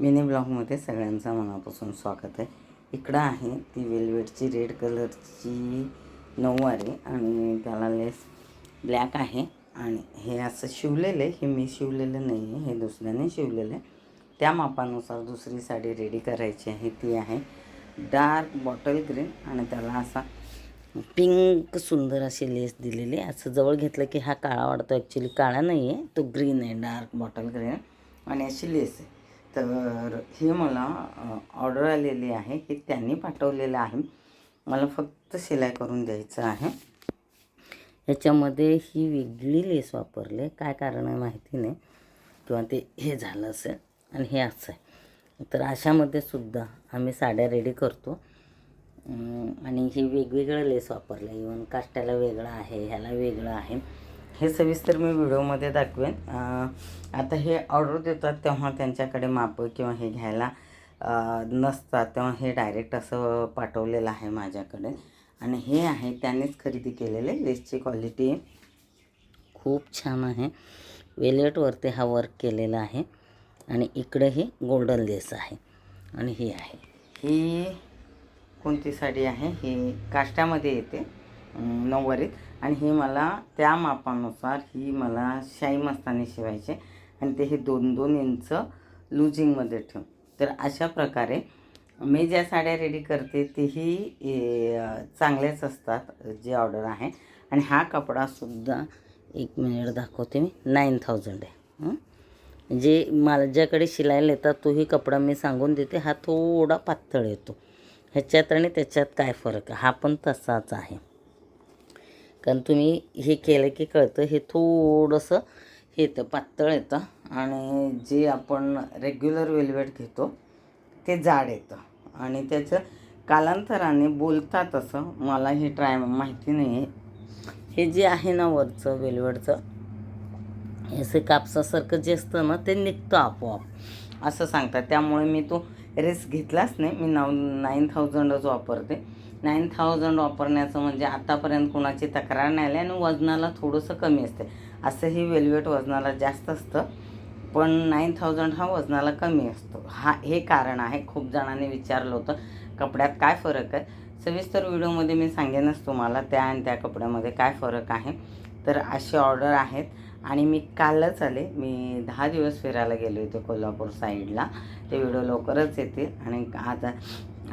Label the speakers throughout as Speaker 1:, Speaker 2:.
Speaker 1: Mini ब्लॉगमध्ये सगळ्यांचं मनापासून स्वागत आहे. इकडं आहे ती वेलवेटची रेड कलरची नऊवारी आणि त्याला लेस ब्लॅक आहे. आणि हे असं शिवलेलं आहे हे मी शिवलेलं नाही आहे हे दुसऱ्याने शिवलेलं आहे. त्या मापानुसार दुसरी साडी रेडी करायची आहे ती आहे डार्क बॉटल ग्रीन आणि त्याला असा पिंक सुंदर अशी लेस दिलेली आहे. असं जवळ घेतलं की हा काळा वाढतो ॲक्च्युली काळा नाही आहे तो ग्रीन आहे डार्क बॉटल ग्रीन आणि अशी लेस आहे. तर हे मला ऑर्डर आलेली आहे हे त्यांनी पाठवलेलं आहे. मला फक्त शिलाई करून द्यायचं आहे. ह्याच्यामध्ये ही वेगळी लेस वापरले. काय कारण आहे माहिती नाही. किंवा ते हे झालं असेल आणि हे असं आहे. तर अशामध्ये सुद्धा आम्ही साड्या रेडी करतो. आणि ही वेगवेगळं लेस वापरलं. इवन काष्ट्याला वेगळं आहे ह्याला वेगळं आहे. हे सविस्तर मी व्हिडिओमध्ये दाखवेन. आता हे ऑर्डर देतात तेव्हा त्यांच्याकडे मापं किंवा हे घ्यायला नसतात. तेव्हा हे डायरेक्ट असं पाठवलेलं आहे माझ्याकडे. आणि हे आहे त्यांनीच खरेदी केलेले. लेसची क्वालिटी खूप छान आहे. वेलेटवरती हा वर्क केलेला आहे. आणि इकडे हे गोल्डन लेस आहे. आणि ही आहे. ही कोणती साडी आहे? ही काष्टामध्ये येते. नऊवारीत. आणि हे मला त्या मापानुसार ही मला शाई मस्ताने शिवायचे. आणि ते हे दोन दोन इंच लुजिंगमध्ये ठेवून. तर अशा प्रकारे मी ज्या साड्या रेडी करते तेही चांगल्याच असतात जे ऑर्डर आहे. आणि हा कपडासुद्धा एक मिनिट दाखवते मी. नाईन थाउजंड आहे. जे जे माझ्याकडे शिलायला येतात तोही कपडा मी सांगून देते. हा थोडा पातळ येतो. ह्याच्यात आणि त्याच्यात काय फरक आहे? हा पण तसाच आहे. कारण तुम्ही हे केलं की कळतं हे थोडंसं हे येतं पातळ येतं. आणि जे आपण रेग्युलर वेलवेट घेतो ते जाड येतं. आणि त्याचं कालांतराने बोलतात असं. मला हे ट्राय माहिती नाही आहे हे जे आहे ना वरचं वेलवेटचं हे असं कापसासारखं जे असतं ना ते निघतं आपोआप. असं सांगतात. त्यामुळे मी तो रिस्क घेतलाच नाही. मी नाव नाईन थाउजंडच वापरते. नाईन थाउजंड वापरण्याचं म्हणजे आतापर्यंत कोणाची तक्रार नाही आली आणि वजनाला थोडंसं कमी असते. असंही वेलवेट वजनाला जास्त असतं पण नाईन थाउजंड हा वजनाला कमी असतो. हा हे कारण आहे. खूप जणांनी विचारलं होतं कपड्यात काय फरक आहे? सविस्तर व्हिडिओमध्ये मी सांगेनच तुम्हाला त्या आणि त्या कपड्यामध्ये काय फरक आहे. तर असे ऑर्डर आहेत आणि मी कालच आले. मी दहा दिवस फिरायला गेले होते कोल्हापूर साईडला. ते व्हिडिओ लवकरच येतील आणि आता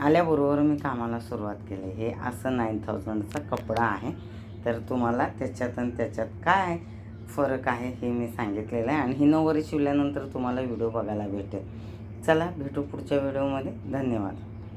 Speaker 1: आल्याबरोबर मी कामाला सुरुवात केली. हे असं नाईन थाउजंडचा कपडा आहे. तर तुम्हाला त्याच्यात आणि त्याच्यात काय फरक आहे हे मी सांगितलेलं आहे. आणि ही नऊवारी शिवल्यानंतर तुम्हाला व्हिडिओ बघायला भेटेल. चला भेटू पुढच्या व्हिडिओमध्ये. धन्यवाद.